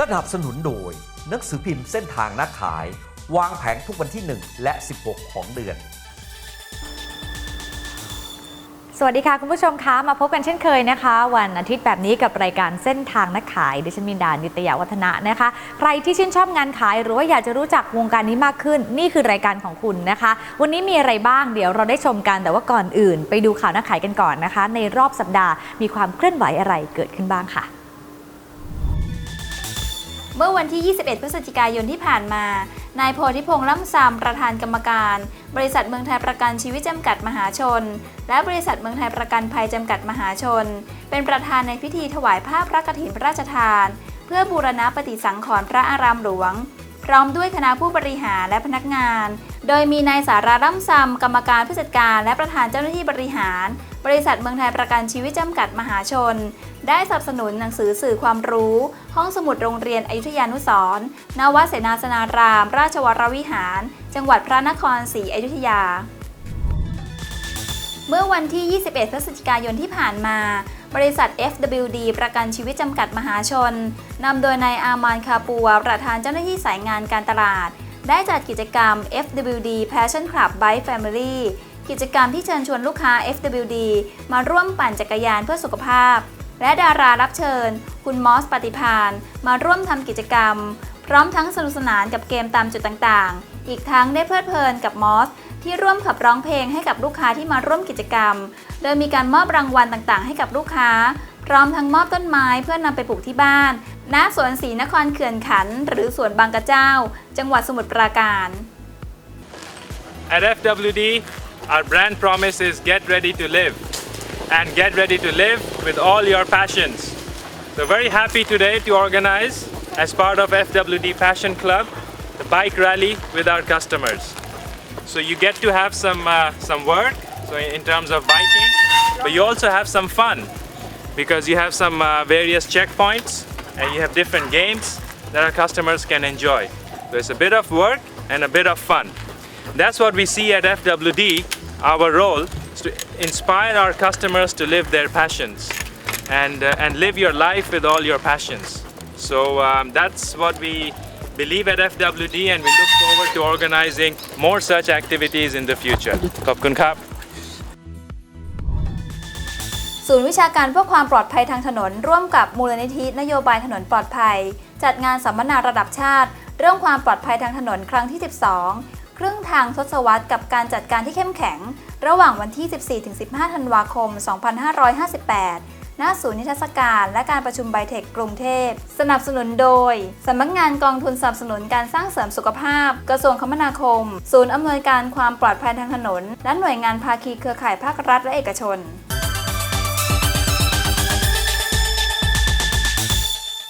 สนับสนุนโดย หนังสือพิมพ์เส้นทางนักขายวางแผงทุกวันที่ 1 และ 16 ของเดือน สวัสดีค่ะ คุณผู้ชมคะ มาพบกันเช่นเคยนะคะ วันอาทิตย์แบบนี้กับรายการเส้นทางนักขายดิฉันมินดานิตยาวัฒนะนะคะ ใครที่ชื่นชอบงานขายหรือว่าอยากจะรู้จักวงการนี้มากขึ้น นี่คือรายการของคุณนะคะ วันนี้มีอะไรบ้างเดี๋ยวเราได้ชมกันแต่ว่าก่อนอื่น ไปดูข่าวนักขายกันก่อนนะคะ ในรอบสัปดาห์มีความเคลื่อนไหวอะไรเกิดขึ้นบ้างค่ะ เมื่อวันที่ 21 พฤศจิกายนที่ผ่านมา นายโพธิพงษ์ล่ำซามประธานกรรมการ บริษัทเมืองไทยประกันชีวิตจำกัดมหาชน และบริษัทเมืองไทยประกันภัยจำกัดมหาชน เป็นประธานในพิธีถวายผ้าพระกฐินพระราชทาน เพื่อบูรณะปฏิสังขรณ์พระอารามหลวง พร้อมด้วยคณะผู้บริหารและพนักงาน โดยมีนายสาราร่ำซำกรรมการผู้จัดการ และประธานเจ้าหน้าที่บริหาร บริษัทเมืองไทยประกันชีวิตจำกัดมหาชน ได้สนับสนุนหนังสือสื่อความรู้ ห้องสมุดโรงเรียนอยุธยานุสรณ์นวเสนาสนาราม ราชวรวิหาร จังหวัดพระนครศรีอยุธยา เมื่อวันที่ 21 พฤศจิกายนที่ผ่านมา บริษัท FWD ประกันชีวิตจำกัดมหาชน นำโดยนายอามานคาปัว ประธานเจ้าหน้าที่สายงานการตลาด ได้จัดกิจกรรม FWD Passion Club by Family กิจกรรมที่เชิญชวนลูกค้า FWD มาร่วมปั่นจักรยานเพื่อสุขภาพ และดารารับเชิญ คุณมอสปฏิพานมาร่วมทำกิจกรรม พร้อมทั้งสนุกสนานกับเกมตามจุดต่างๆ อีกทั้งได้เพลิดเพลินกับมอสที่ร่วมขับร้องเพลงให้กับลูกค้าที่มาร่วมกิจกรรม โดยมีการมอบรางวัลต่างๆ ให้กับลูกค้า พร้อมทั้งมอบต้นไม้เพื่อนำไปปลูกที่บ้าน ณ สวนศรีนครเขื่อนขัน หรือสวนบางกระเจ้า จังหวัดสมุทรปราการ At FWD, our brand promise is get ready to live and get ready to live with all your passions. So very happy today to organize as part of FWD Passion Club the bike rally with our customers. So you get to have some uh, some work so in terms of biking, but you also have some fun because you have some uh, various checkpoints and you have different games that our customers can enjoy. So it's a bit of work and a bit of fun. That's what we see at FWD. Our role to inspire our customers to live their passions and, uh, and live your life with all your passions. So um, that's what we believe at FWD, and we look forward to organizing more such activities in the future. Kopkun Kap. ศูนย์วิชาการเพื่อความปลอดภัยทางถนน ร่วมกับมูลนิธินโยบายถนนปลอดภัย จัดงานสัมมนาระดับชาติ เรื่องความปลอดภัยทางถนนครั้งที่ 12 ครึ่งทางทศวรรษกับการจัดการที่เข้มแข็ง ระหว่างวันที่ 14-15 ธันวาคม 2558 ณ ศูนย์นิทรรศการและการประชุมไบเทคกรุงเทพ สนับสนุนโดย สำนักงานกองทุนสนับสนุนการสร้างเสริมสุขภาพ กระทรวงคมนาคม ศูนย์อำนวยการความปลอดภัยทางถนน และหน่วยงานภาคีเครือข่ายภาครัฐและเอกชน